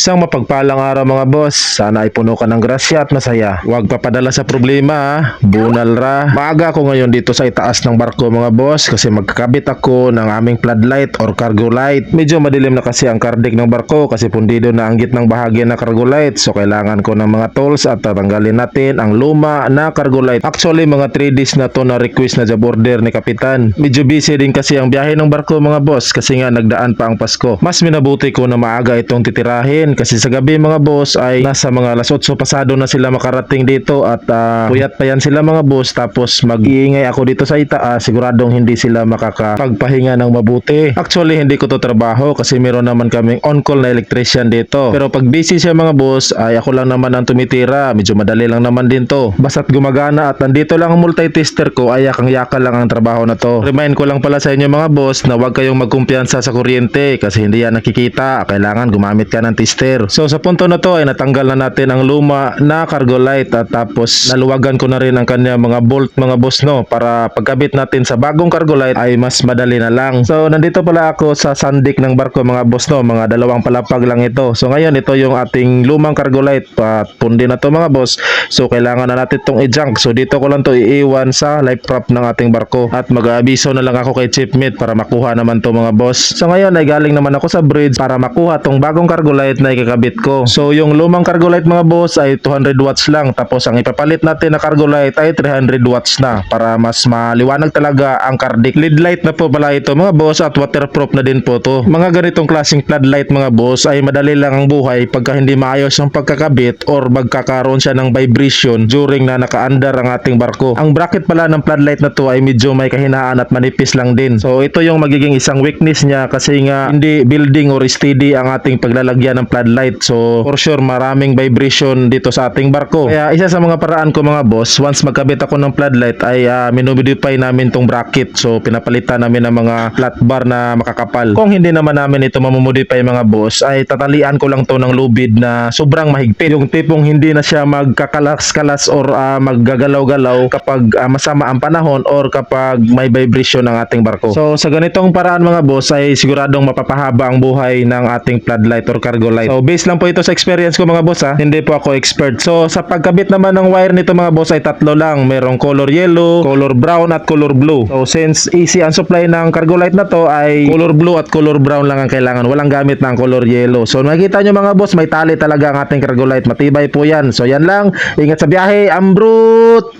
Isang mapagpalang araw mga boss. Sana ay puno ka ng grasya at masaya. Huwag papadala sa problema ha. Bunal ra. Maaga ako ngayon dito sa itaas ng barko mga boss kasi magkakabit ako ng aming floodlight or cargo light. Medyo madilim na kasi ang kardik ng barko kasi pundido na ang gitnang bahagi ng cargo light. So kailangan ko ng mga tools at tatanggalin natin ang luma na cargo light. Actually mga 3 days na to na request na job order ni Kapitan. Medyo busy din kasi ang biyahe ng barko mga boss kasi nga nagdaan pa ang Pasko. Mas minabuti ko na maaga itong titirahin kasi sa gabi mga boss ay nasa mga alas 8 pasado na sila makarating dito at ah, puyat pa yan sila mga boss tapos mag-iingay ako dito sa itaas siguradong hindi sila makakapagpahinga ng mabuti. Actually hindi ko to trabaho kasi meron naman kaming on-call na electrician dito. Pero pag busy siya mga boss ay ako lang naman ang tumitira. Medyo madali lang naman din to. Basta't gumagana at nandito lang ang multi-tester ko ay yakang yaka lang ang trabaho na to. Remind ko lang pala sa inyo mga boss na huwag kayong magkumpiyansa sa kuryente kasi hindi yan nakikita. Kailangan gumamit ka ng tester. So sa punto na to ay natanggal na natin ang luma na cargo light at tapos naluwagan ko na rin ang kanya mga bolt mga boss no para pagkabit natin sa bagong cargo light ay mas madali na lang. So nandito pala ako sa sandik ng barko mga boss no, mga dalawang palapag lang ito. So ngayon ito yung ating lumang cargo light at pundi na to mga boss. So kailangan na natin itong i-junk. So dito ko lang to iiwan sa life prop ng ating barko at mag-aabiso na lang ako kay Chipmate para makuha naman to mga boss. So ngayon ay galing naman ako sa bridge para makuha tong bagong cargo light na ikakabit ko. So yung lumang cargo light mga boss ay 200 watts lang tapos ang ipapalit natin na cargo light ay 300 watts na para mas maliwanag talaga ang cardic. LED light na po pala ito mga boss at waterproof na din po to. Mga ganitong klaseng floodlight mga boss ay madali lang ang buhay pagka hindi maayos ang pagkakabit or magkakaroon siya ng vibration during na nakaandar ang ating barko. Ang bracket pala ng floodlight na to ay medyo may kahinaan at manipis lang din. So ito yung magiging isang weakness niya kasi nga hindi building or steady ang ating paglalagyan ng floodlight. So for sure maraming vibration dito sa ating barko. Kaya isa sa mga paraan ko mga boss, once magkabit ako ng floodlight ay uh, minumodify namin tong bracket. So pinapalitan namin ng mga flat bar na makakapal. Kung hindi naman namin ito mamumodify mga boss, ay tatalian ko lang to ng lubid na sobrang mahigpit. Yung tipong hindi na siya magkakalas-kalas or ah, maggagalaw-galaw kapag ah, masama ang panahon or kapag may vibration ng ating barko. So sa ganitong paraan mga boss ay siguradong mapapahaba ang buhay ng ating floodlight or cargo light. So based lang po ito sa experience ko mga boss ha. Hindi po ako expert. So sa pagkabit naman ng wire nito mga boss ay tatlo lang. Merong color yellow, color brown at color blue. So since easy ang supply ng cargo light na to ay color blue at color brown lang ang kailangan. Walang gamit ng color yellow. So nakikita nyo mga boss may tali talaga ang ating cargo light. Matibay po yan. So yan lang. Ingat sa biyahe. Ambrut!